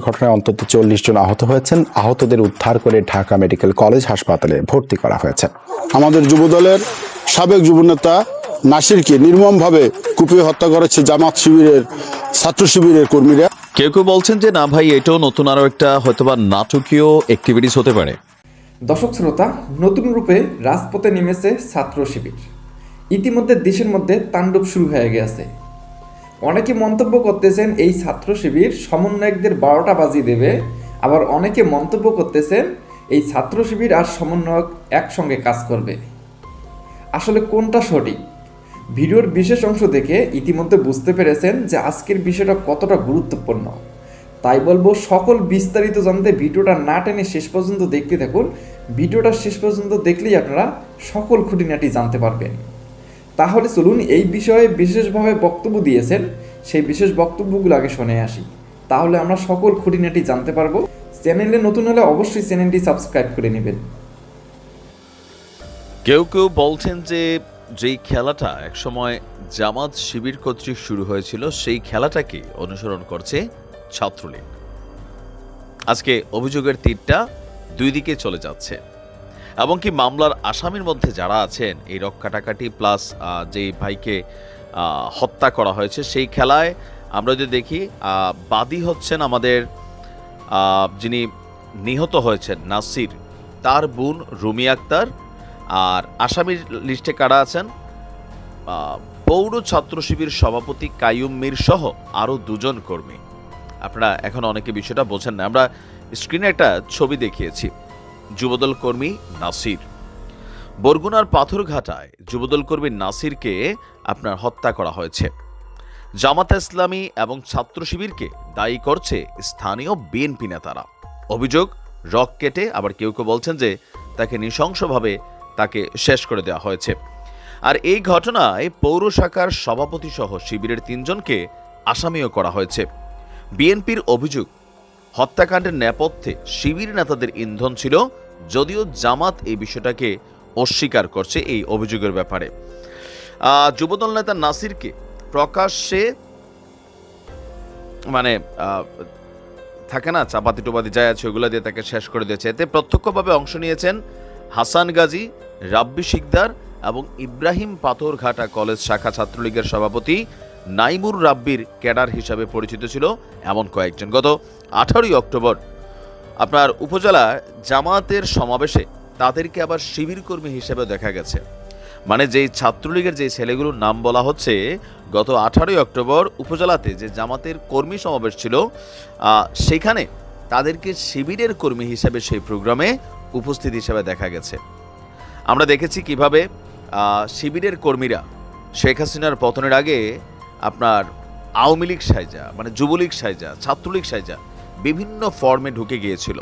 ঘটনায় অন্তত চল্লিশ জন আহত হয়েছেন। আহতদের উদ্ধার করে ঢাকা মেডিকেল কলেজ হাসপাতালে ভর্তি করা হয়েছে। আমাদের যুবদলের সাবেক যুবনেতা নাসিরকে নির্মমভাবে কুপিয়ে হত্যা করেছে জামাত শিবিরের ছাত্র শিবিরের কর্মীরা। কেউ কেউ বলছেন যে না ভাই এটাও নতুন আরও একটা হয়তোবা নাটকীয় অ্যাক্টিভিটিস হতে পারে। দর্শক শ্রোতা নতুন রূপে রাজপথে নেমেছে ছাত্র শিবির। ইতিমধ্যে দেশের মধ্যে তাণ্ডব শুরু হয়ে গেছে। অনেকে মন্তব্য করতেছেন এই ছাত্র শিবির সমন্বয়কদের বারোটা বাজি দেবে। আবার অনেকে মন্তব্য করতেছেন এই ছাত্র শিবির আর সমন্বয়ক একসঙ্গে কাজ করবে। আসলে কোনটা সঠিক? ভিডিওর বিশেষ অংশ দেখে ইতিমধ্যে বুঝতে পেরেছেন যে আজকের বিষয়টা কতটা গুরুত্বপূর্ণ। তাই বলব, সকল বিস্তারিত জানতে ভিডিওটা না টেনে শেষ পর্যন্ত দেখতে থাকুন। ভিডিওটা শেষ পর্যন্ত দেখলেই আপনারা সকল খুঁটিনাটি জানতে পারবেন। তাহলে চলুন এই বিষয়ে বিশেষভাবে বক্তব্য দিয়েছেন। সেই বিশেষ বক্তব্যগুলো আগে শুনে আসি। তাহলে আমরা সকল খুঁটিনাটি জানতে পারব। চ্যানেলে নতুন হলে অবশ্যই চ্যানেলটি সাবস্ক্রাইব করে নেবেন। কেউ কেউ বলছেন যে, যেই খেলাটা একসময় জামাত শিবির কর্তৃক শুরু হয়েছিল, সেই খেলাটাকে অনুসরণ করছে ছাত্রলীগ। আজকে অভিযোগের তীরটা দুই দিকে চলে যাচ্ছে। এবং কি মামলার আসামির মধ্যে যারা আছেন, এই রক্ষাটাকাটি প্লাস যেই ভাইকে হত্যা করা হয়েছে, সেই খেলায় আমরা যদি দেখি বাদী হচ্ছেন আমাদের যিনি নিহত হয়েছেন, নাসির, তার বোন রুমি আক্তার আর আসামির লিস্টে কারা আছেন? পৌর ছাত্র শিবির সভাপতি কাইয়ুম মীর সহ আরও দুজন কর্মী। আপনারা এখন অনেকে বিষয়টা বোঝেন না। আমরা স্ক্রিনে একটা ছবি দেখিয়েছি। যুবদল কর্মী নাসির। বরগুনার পাথরঘাটায় যুবদল কর্মী নাসিরকে আপনার হত্যা করা হয়েছে। জামাত ইসলামী এবং ছাত্র শিবিরকে দায়ী করছে স্থানীয় বিএনপি নেতারা। অভিযোগ, রক কেটে আবার কেউ কেউ বলছেন যে তাকে নৃশংসভাবে তাকে শেষ করে দেওয়া হয়েছে। আর এই ঘটনায় পৌর শাখার সভাপতি সহ শিবিরের তিনজনকে আসামিও করা হয়েছে। বিএনপির অভিযোগ হত্যাকাণ্ডের নেপথ্যে শিবির নেতাদের ইন্ধন ছিল, যদিও জামাত এই বিষয়টাকে অস্বীকার করছে এই অভিযোগের ব্যাপারে। যুবদল নেতা নাসিরকে প্রকাশ্যে মানে থাকে না, চাপাতি টোপাতি যায় আছে ওগুলো দিয়ে তাকে শেষ করে দিয়েছে। এতে প্রত্যক্ষভাবে অংশ নিয়েছেন হাসান গাজী, রাব্বি শিকদার এবং ইব্রাহিম পাথরঘাটা কলেজ শাখা ছাত্রলীগের সভাপতি নাইমুর রাব্বির ক্যাডার হিসাবে পরিচিত ছিল এমন কয়েকজন গত আঠারোই অক্টোবর। আপনার উপজেলা জামাতের সমাবেশে তাদেরকে আবার শিবির কর্মী হিসেবে দেখা গেছে। মানে যেই ছাত্রলীগের যে ছেলেগুলোর নাম বলা হচ্ছে, গত আঠারোই অক্টোবর উপজেলাতে যে জামাতের কর্মী সমাবেশ ছিল সেখানে তাদেরকে শিবিরের কর্মী হিসেবে সেই প্রোগ্রামে উপস্থিত হিসেবে দেখা গেছে। আমরা দেখেছি কীভাবে শিবিরের কর্মীরা শেখ হাসিনার পতনের আগে আপনার আওয়ামী লীগ সাইজা মানে যুবলীগ সাইজা ছাত্রলীগ সাইজা বিভিন্ন ফর্মে ঢুকে গিয়েছিল।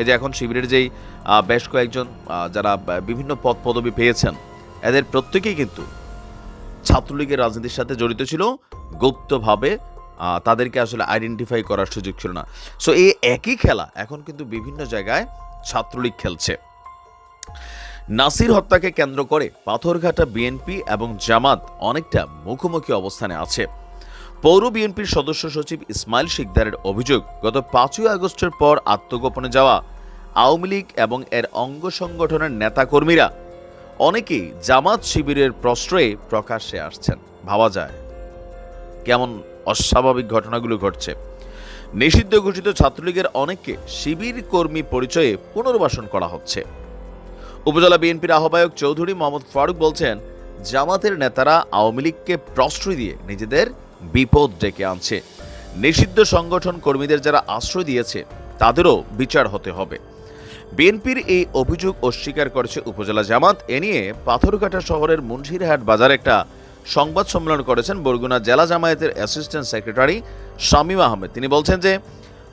এই যে এখন শিবিরের যেই বেশ কয়েকজন যারা বিভিন্ন পদ পদবি পেয়েছেন, এদের প্রত্যেকেই কিন্তু ছাত্রলীগের রাজনীতির সাথে জড়িত ছিল, গুপ্তভাবে তাদেরকে আসলে আইডেন্টিফাই করার সুযোগ ছিল না। সো এই একই খেলা এখন কিন্তু বিভিন্ন জায়গায় ছাত্রলীগ খেলছে। নাসির হত্যাকে কেন্দ্র করে পাথরঘাটা বিএনপি এবং জামাত অনেকটা মুখোমুখি অবস্থানে আছে। পৌর বিএনপির সদস্য সচিব ইসমাইল শিকদারের অভিযোগ, গত পাঁচই আগস্টের পর আত্মগোপনে যাওয়া আওয়ামী লীগ এবং এর অঙ্গ সংগঠনের নেতাকর্মীরা অনেকেই জামাত শিবিরের প্রশ্রয়ে প্রকাশ্যে আসছেন। ভাবা যায় কেমন অস্বাভাবিক ঘটনাগুলো ঘটছে। নিষিদ্ধ ঘোষিত ছাত্রলীগের অনেককে শিবির কর্মী পরিচয়ে পুনর্বাসন করা হচ্ছে। উপজেলা বিএনপির আহ্বায়ক চৌধুরী মোহাম্মদ ফারুক বলছেন, জামাতের নেতারা আওয়ামী লীগকে প্রশ্রয় দিয়ে নিজেদের বিপদ ডেকে আনছে। নিষিদ্ধ সংগঠন কর্মীদের যারা আশ্রয় দিয়েছে, তাদেরও বিচার হতে হবে। বিএনপির এই অভিযোগ অস্বীকার করেছে উপজেলা জামাত। এ নিয়ে পাথরঘাটা শহরের মুন্সিরহাট বাজারে একটা সংবাদ সম্মেলন করেছেন বরগুনা জেলা জামায়াতের অ্যাসিস্ট্যান্ট সেক্রেটারি শামীম আহমেদ। তিনি বলছেন যে,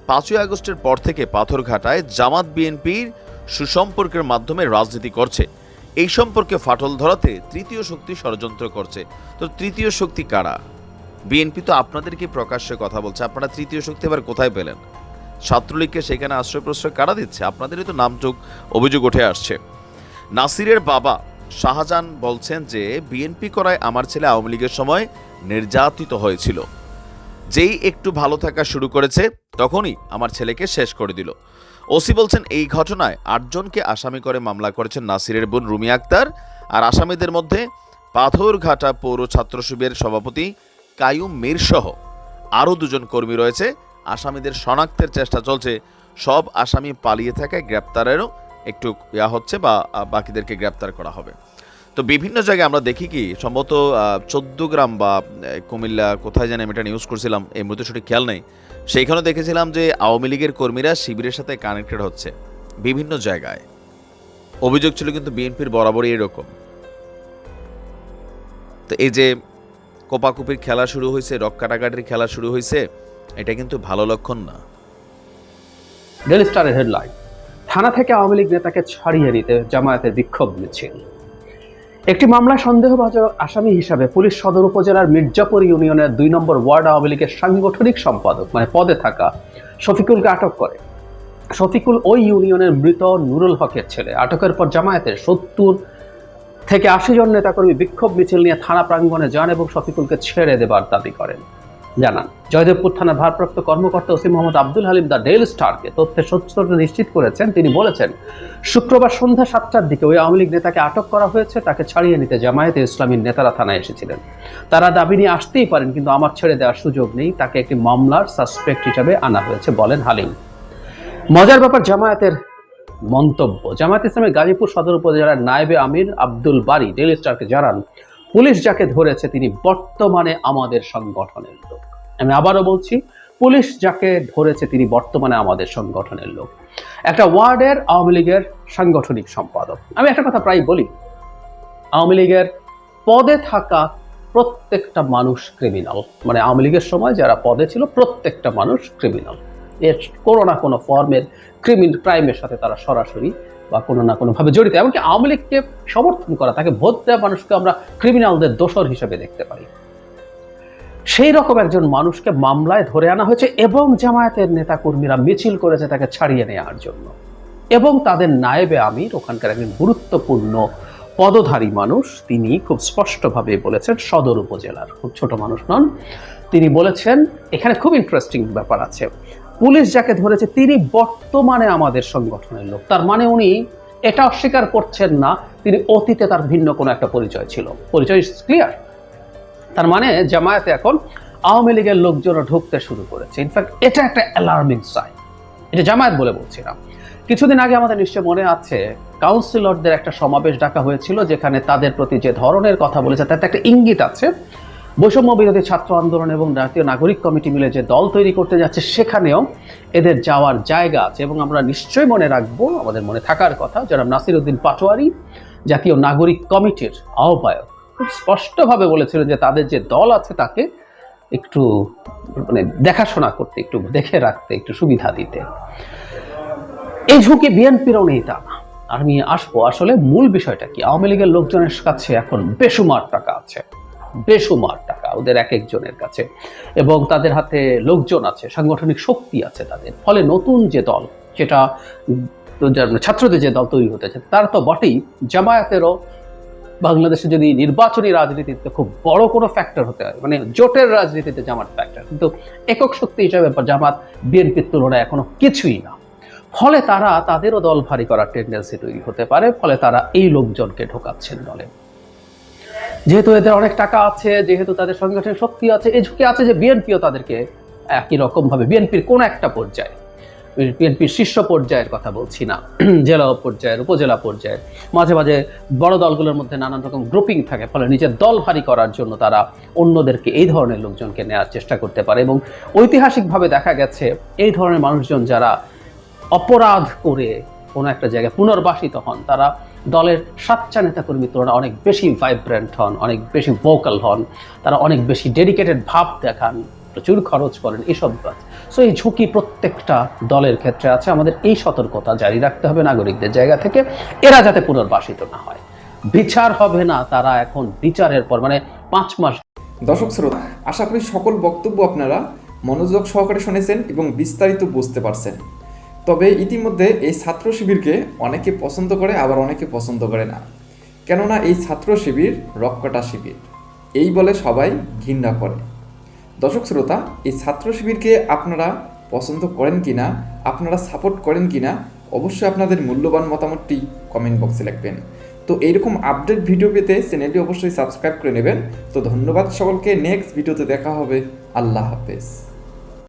পাঁচই আগস্টের পর থেকে পাথরঘাটায় জামাত বিএনপির সুসম্পর্কের মাধ্যমে রাজনীতি করছে। এই সম্পর্কে ফাটল ধরাতে তৃতীয় শক্তি ষড়যন্ত্র করছে। তো তৃতীয় শক্তি কারা? বিএনপি তো আপনাদেরকে প্রকাশ্যে কথা বলছে। আপনারা তৃতীয় শক্তি এবার কোথায় পেলেন? ছাত্রলীগকে সেখানে আশ্রয় প্রশ্রয় কারা দিচ্ছে? আপনাদেরই তো নামটুক অভিযোগ উঠে আসছে। নাসিরের বাবা শাহজাহান বলছেন যে, বিএনপি করায় আমার ছেলে আওয়ামী লীগের সময় নির্যাতিত হয়েছিল। যেই একটু ভালো থাকা শুরু করেছে, তখনই আমার ছেলেকে শেষ করে দিল। ওসি বলছেন, এই ঘটনায় আটজনকে আসামি করে মামলা করেছেন নাসিরের বোন রুমি আক্তার আর আসামিদের মধ্যে পাথরঘাটা পৌর ছাত্র শিবিরের সভাপতি কায়ুম মীর সহ আরও দুজন কর্মী রয়েছে। আসামিদের শনাক্তের চেষ্টা চলছে। সব আসামি পালিয়ে থাকায় গ্রেপ্তারেরও একটু ইয়া হচ্ছে বা বাকিদেরকে গ্রেপ্তার করা হবে। তো বিভিন্ন জায়গায় আমরা দেখি কি, সম্ভবত চোদ্দ গ্রাম বা কুমিল্লা, কোথায় জানি আমি এটা নিউজ করছিলাম, এই মুহূর্তে সঠিক খেয়াল নেই। সেইখানে দেখেছিলাম যে আওয়ামী লীগের কর্মীরা শিবিরের সাথে কানেক্টেড হচ্ছে, বিভিন্ন জায়গায়। অভিযোগ ছিল কিন্তু বিএনপির বরাবরই এরকম। তো এই যে কোপাকুপির খেলা শুরু হয়েছে, রক কাটাকাটির খেলা শুরু হয়েছে, এটা কিন্তু ভালো লক্ষণ না। থানা থেকে আওয়ামী লীগ নেতাকে ছাড়িয়ে নিতে জামায়াতের বিক্ষোভ মিছিল। একটি মামলায় সন্দেহভাজন আসামি হিসাবে পুলিশ সদর উপজেলার মির্জাপুর ইউনিয়নের দুই নম্বর ওয়ার্ড আওয়ামী লীগের সাংগঠনিক সম্পাদক মানে পদে থাকা শফিকুলকে আটক করে। শফিকুল ওই ইউনিয়নের মৃত নুরুল হকের ছেলে। আটকের পর জামায়াতের সত্তর থেকে আশি জন নেতাকর্মী বিক্ষোভ মিছিল নিয়ে থানা প্রাঙ্গণে যান এবং শফিকুলকে ছেড়ে দেবার দাবি করেন। জানান। জয়দেবপুর থানার ভারপ্রাপ্ত কর্মকর্তা OC Mohammad Abdul Halim the Daily স্টারকে তথ্যের সত্যতা নিশ্চিত করেছেন। তিনি বলেছেন, শুক্রবার সন্ধ্যা সাতটার দিকে ওই আওয়ামী লীগ নেতাকে আটক করা হয়েছে, তাকে ছাড়িয়ে নিতে জামায়াতে ইসলামীর নেতারা থানায় এসেছিলেন। তারা দাবি নিয়ে আসতেই পারেন, কিন্তু আমার ছেড়ে দেওয়ার সুযোগ নেই, তাকে একটি মামলার সাসপেক্ট হিসাবে আনা হয়েছে, বলেন হালিম। মজার ব্যাপার, জামায়াতের মন্তব্য, জামায়াত ইসলামের গাজীপুর সদর উপজেলার নায়েবে আমির আব্দুল বারি ডেলি স্টারকে জানান পুলিশ যাকে ধরেছে তিনি বর্তমানে আমাদের সংগঠনের লোক। আমি আবারও বলছি, পুলিশ যাকে ধরেছে তিনি বর্তমানে আমাদের সংগঠনের লোক। একটা ওয়ার্ডের আওয়ামী লীগের সাংগঠনিক সম্পাদক। আমি একটা কথা প্রায় বলি, আওয়ামী লীগের পদে থাকা প্রত্যেকটা মানুষ ক্রিমিনাল মানে আওয়ামী লীগের সময় যারা পদে ছিল, প্রত্যেকটা মানুষ ক্রিমিনাল এর কোনো না কোনো ফর্মের ক্রিমিন ক্রাইমের সাথে তারা সরাসরি বা কোনো না কোনোভাবে জড়িত, এমনকি আওয়ামী লীগকে সমর্থন করা, তাকে ভোট দেওয়া মানুষকে আমরা ক্রিমিনালদের দোষর হিসেবে দেখতে পারি। সেই রকম একজন মানুষকে মামলায় ধরে আনা হয়েছে এবং জামায়াতের নেতাকর্মীরা মিছিল করেছে তাকে ছাড়িয়ে নেওয়ার জন্য। এবং তাদের নায়েবে আমির, ওখানকার একজন গুরুত্বপূর্ণ পদধারী মানুষ, তিনি খুব স্পষ্টভাবে বলেছেন, সদর উপজেলার খুব ছোট মানুষ নন। তিনি বলেছেন, এখানে খুব ইন্টারেস্টিং ব্যাপার আছে। পুলিশ যাকে ধরেছে, তিনি বর্তমানে আমাদের সংগঠনের লোক। তার মানে উনি এটা অস্বীকার করছেন না, তিনি অতীতে তার ভিন্ন কোনো একটা পরিচয় ছিল। পরিচয় ক্লিয়ার তার মানে জামায়াতে এখন আওয়ামী লীগের লোকজনও ঢুকতে শুরু করেছে। ইনফ্যাক্ট এটা একটা অ্যালার্মিং সাইন এটা জামায়াত বলে বলছি না। কিছুদিন আগে আমাদের নিশ্চয় মনে আছে কাউন্সিলরদের একটা সমাবেশ ডাকা হয়েছিল, যেখানে তাদের প্রতি যে ধরনের কথা বলেছে, তাতে একটা ইঙ্গিত আছে। বৈষম্য বিরোধী ছাত্র আন্দোলন এবং জাতীয় নাগরিক কমিটি মিলে যে দল তৈরি করতে যাচ্ছে, সেখানেও এদের যাওয়ার জায়গা আছে এবং আমরা নিশ্চয়ই মনে রাখব, আমাদের মনে থাকার কথা যারা নাসির উদ্দিন পাটোয়ারি, জাতীয় নাগরিক কমিটির আহ্বায়ক। খুব স্পষ্টভাবে বলেছিলেন যে তাদের যে দল আছে, তাকে একটু মানে দেখাশোনা করতে, একটু দেখে রাখতে, একটু সুবিধা দিতে। এই ঝুঁকি বিএনপিরও নেই তা। আমি আসব, আসলে মূল বিষয়টা কি? আওয়ামী লীগের লোকজনের কাছে এখন বেসুমার টাকা আছে। বেসুমার টাকা ওদের এক একজনের কাছে। এবং তাদের হাতে লোকজন আছে সাংগঠনিক শক্তি আছে তাদের। ফলে নতুন যে দল যেটা উম, ছাত্রদের যে দল তৈরি হতেছে তার তো বটেই জামায়াতেরও বাংলাদেশে যদি নির্বাচনী রাজনীতিতে খুব বড় কোনো ফ্যাক্টর হতে হয় মানে জোটের রাজনীতিতে জামাত ফ্যাক্টর কিন্তু একক শক্তি হিসাবে জামাত বিএনপির তুলনায় এখনও কিছুই না। ফলে তারা তাদেরও দল ভারী করার টেন্ডেন্সি তৈরি হতে পারে ফলে তারা এই লোকজনকে ঢোকাচ্ছেন দলে। যেহেতু এদের অনেক টাকা আছে, যেহেতু তাদের সাংগঠনিক শক্তি আছে, এই ঝুঁকি আছে যে বিএনপিও তাদেরকে একই রকম ভাবে বিএনপির কোন একটা পর্যায়ে বিএনপির শীর্ষ পর্যায়ের কথা বলছি না, জেলা পর্যায়ের, উপজেলা পর্যায়ের, মাঝে মাঝে বড় দলগুলোর মধ্যে নানান রকম গ্রুপিং থাকে, ফলে নিজের দল ভারী করার জন্য তারা অন্যদেরকে এই ধরনের লোকজনকে নেওয়ার চেষ্টা করতে পারে এবং ঐতিহাসিকভাবে দেখা গেছে, এই ধরনের মানুষজন যারা অপরাধ করে কোনো একটা জায়গায় পুনর্বাসিত হন, তারা দলের সাচ্চা নেতাকর্মীর তুলনায় অনেক বেশি ভাইব্রেন্ট হন, অনেক বেশি ভোকাল হন, তারা অনেক বেশি ডেডিকেটেড ভাব দেখান, প্রচুর খরচ করেন, এসব কাজ। সো এই ঝুঁকি প্রত্যেকটা দলের ক্ষেত্রে আছে। আমাদের এই সতর্কতা জারি রাখতে হবে নাগরিকদের জায়গা থেকে, এরা যাতে পুনর্বাসিত না হয়। বিচার হবে না তারা এখন বিচারের পর মানে পাঁচ মাস। দর্শক শ্রোতা, আশা করি সকল বক্তব্য আপনারা মনোযোগ সহকারে শুনেছেন এবং বিস্তারিত বুঝতে পারছেন। তবে ইতিমধ্যে এই ছাত্র শিবিরকে অনেকে পছন্দ করে, আবার অনেকে পছন্দ করে না। কেননা এই ছাত্র শিবির রক্কটা শিবির। এই বলে সবাই ঘৃণা করে। দর্শক শ্রোতা, এই ছাত্র শিবিরকে আপনারা পছন্দ করেন কিনা, আপনারা সাপোর্ট করেন কিনা, অবশ্যই আপনাদের মূল্যবান মতামতটি কমেন্ট বক্সে লিখবেন। তো এইরকম আপডেট ভিডিও পেতে চ্যানেলটি অবশ্যই সাবস্ক্রাইব করে নেবেন। তো ধন্যবাদ সকলকে, নেক্সট ভিডিওতে দেখা হবে। আল্লাহ হাফেজ।